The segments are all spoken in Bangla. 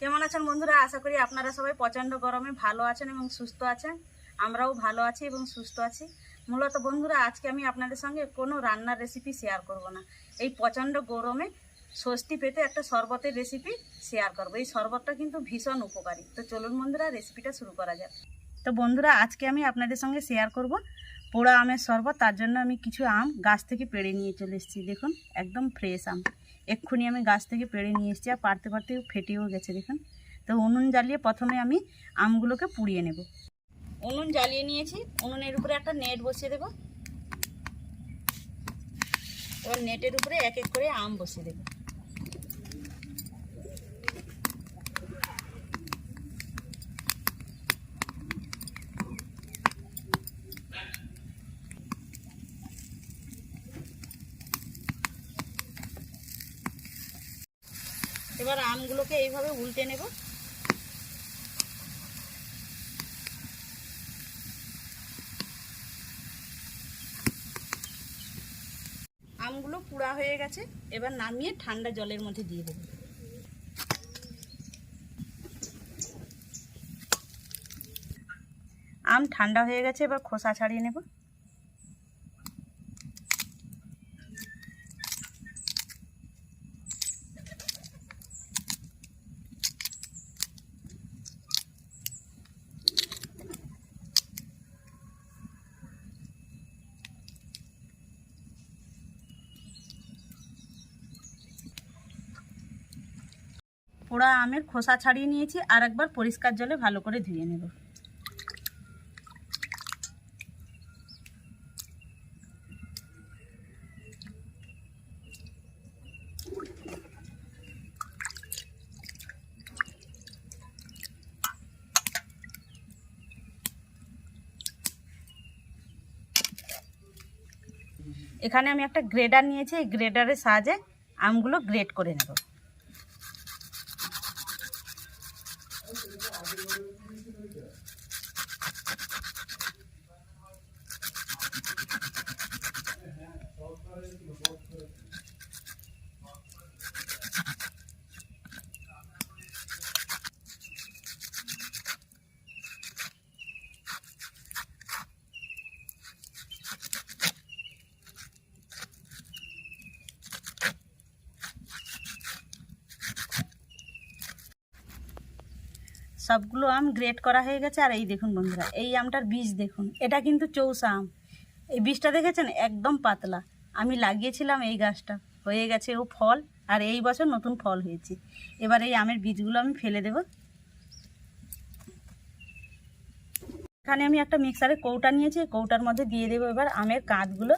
কেমন আছেন বন্ধুরা? আশা করি আপনারা সবাই প্রচণ্ড গরমে ভালো আছেন এবং সুস্থ আছেন। আমরাও ভালো আছি এবং সুস্থ আছি। মূলত বন্ধুরা, আজকে আমি আপনাদের সঙ্গে কোনো রান্নার রেসিপি শেয়ার করব না। এই প্রচণ্ড গরমে স্বস্তি পেতে একটা শরবতের রেসিপি শেয়ার করব। এই শরবতটা কিন্তু ভীষণ উপকারী। তো চলুন বন্ধুরা রেসিপিটা শুরু করা যাক। তো বন্ধুরা, আজকে আমি আপনাদের সঙ্গে শেয়ার করব পোড়া আমের শরবত, তার জন্য আমি কিছু আম গাছ থেকে পেড়ে নিয়ে চলে এসেছি। দেখুন, একদম ফ্রেশ আম। এক্ষুনি আমি গাছ থেকে পেড়ে নিয়ে এসেছি আর পারতে পারতে ফেটেও গেছে, দেখুন। তো উনুন জ্বালিয়ে প্রথমে আমি আমগুলোকে পুড়িয়ে নেব। উনুন জ্বালিয়ে নিয়েছি। উনুনের উপরে একটা নেট বসিয়ে দেবো। এবার নেটের উপরে এক এক করে আম বসিয়ে দেব। এবার আমগুলোকে এইভাবে উল্টে নেব। আমগুলো পুড়া হয়ে গেছে, এবার নামিয়ে ঠান্ডা জলের মধ্যে দিয়ে দেবো। আম ঠান্ডা হয়ে গেছে, এবার খোসা ছাড়িয়ে নেব। পোড়া আমের খোসা ছাড়িয়ে নিয়েছি আর একবার পরিষ্কার জলে ভালো করে ধুয়ে নেব। এখানে আমি একটা গ্রেডার নিয়েছি, এই গ্রেডারের সাহায্যে আমগুলো গ্রেড করে নেব। সবগুলো আম গ্রেট করা হয়ে গেছে, আর এই দেখুন বন্ধুরা, এই আমটার বীজ দেখুন, এটা কিন্তু চৌসা আম। এই বীজটা দেখেছেন? একদম পাতলা। আমি লাগিয়েছিলাম এই গাছটা, হয়ে গেছে ও ফল, আর এই বছর নতুন ফল হয়েছে। এবার এই আমের বীজগুলো আমি ফেলে দেব। এখানে আমি একটা মিক্সারে কৌটা নিয়েছি, কৌটার মধ্যে দিয়ে দেবো এবার আমের কাঁধগুলো।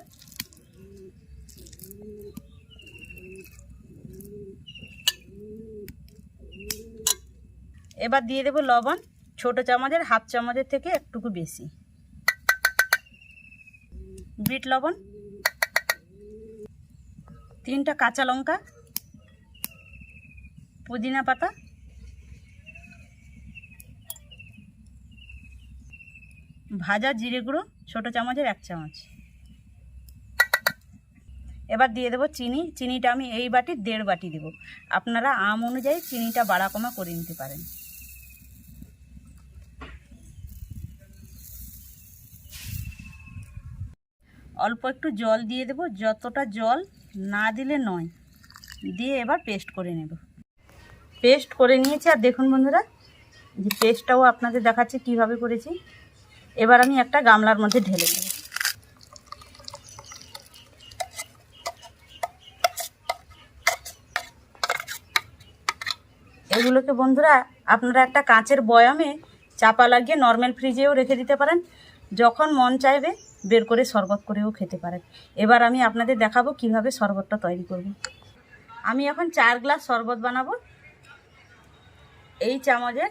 এবার দিয়ে দেবো লবণ, ছোট চামচের, হাফ চামচের থেকে একটুকু বেশি। বিট লবণ, তিনটা কাঁচা লঙ্কা, পুদিনা পাতা, ভাজা জিরে গুঁড়ো, ছোট চামচের এক চামচ। এবার দিয়ে দেবো চিনি, চিনিটা আমি এই বাটি দেড় বাটি দেবো। আপনারা আম অনুযায়ী চিনিটা বাড়া কমা করে নিতে পারেন। অল্প একটু জল দিয়ে দেবো। যতটা জল না দিলে নয়। দিয়ে এবার পেস্ট করে নেব। পেস্ট করে নিয়েছি। আর দেখুন বন্ধুরা যে পেস্টটাও আপনাদের দেখাচ্ছি কীভাবে করেছি। এবার আমি একটা গামলার মধ্যে ঢেলে দেব এগুলোকে বন্ধুরা, আপনারা একটা কাঁচের বয়ামে চাপা লাগিয়ে নর্মাল ফ্রিজেও রেখে দিতে পারেন। যখন মন চাইবে, বের করে শরবত করেও খেতে পারেন এবার আমি আপনাদের দেখাবো কীভাবে শরবতটা তৈরি করব। আমি এখন চার গ্লাস শরবত বানাবো। এই চামচের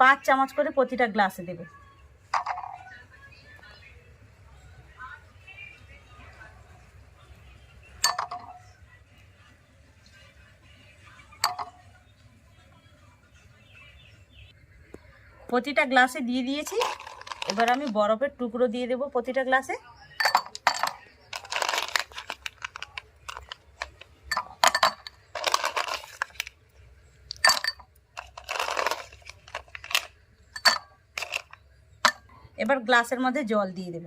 পাঁচ চামচ করে প্রতিটা গ্লাসে দেবে। প্রতিটা গ্লাসে দিয়ে দিয়েছি। এবার আমি বরফের টুকরো দিয়ে দেব প্রতিটা গ্লাসে। এবার গ্লাসের মধ্যে জল দিয়ে দেব।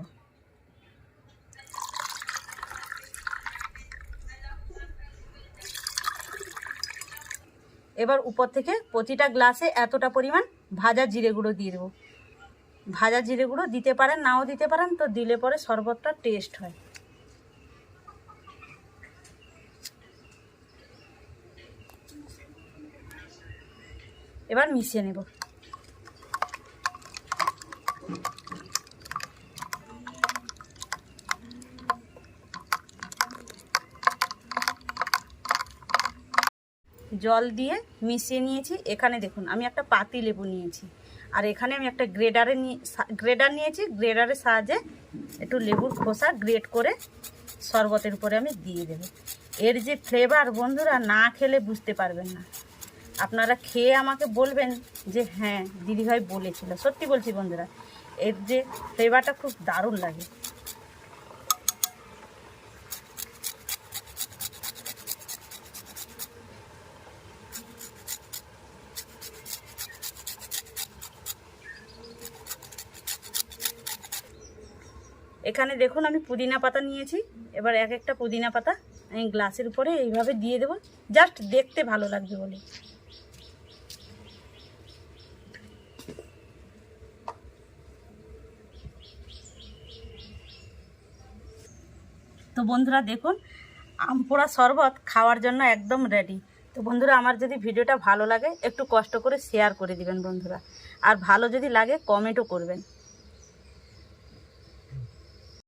এবার উপর থেকে প্রতিটা গ্লাসে এতটা পরিমাণ ভাজা জিরে গুঁড়ো দিয়ে দেবো। ভাজা জিরে গুঁড়ো দিতে পারেন, নাও দিতে পারেন, তো দিলে পরে শরবতটা টেস্ট হয়। এবার মিশিয়ে নেব। জল দিয়ে মিশিয়ে নিয়েছি। এখানে দেখুন, আমি একটা পাতি লেবু নিয়েছি। আর এখানে আমি একটা গ্রেডারে নিয়ে গ্রেডার নিয়েছি, গ্রেডারের সাহায্যে একটু লেবুর খোসা গ্রেড করে শরবতের উপরে আমি দিয়ে দেবো। এর যে ফ্লেভার বন্ধুরা, না খেলে বুঝতে পারবেন না। আপনারা খেয়ে আমাকে বলবেন যে হ্যাঁ দিদিভাই বলেছিল। সত্যি বলছি বন্ধুরা, এর যে ফ্লেভারটা খুব দারুণ লাগে। এখানে দেখুন, আমি পুদিনা পাতা নিয়েছি। এবার এক একটা পুদিনা পাতা আমি গ্লাসের উপরে এইভাবে দিয়ে দেবো। জাস্ট দেখতে ভালো লাগবে বলে। তো বন্ধুরা দেখুন আমপোড়া শরবত খাওয়ার জন্য একদম রেডি তো বন্ধুরা, আমার যদি ভিডিওটা ভালো লাগে, একটু কষ্ট করে শেয়ার করে দিবেন বন্ধুরা। আর ভালো যদি লাগে কমেন্টও করবেন।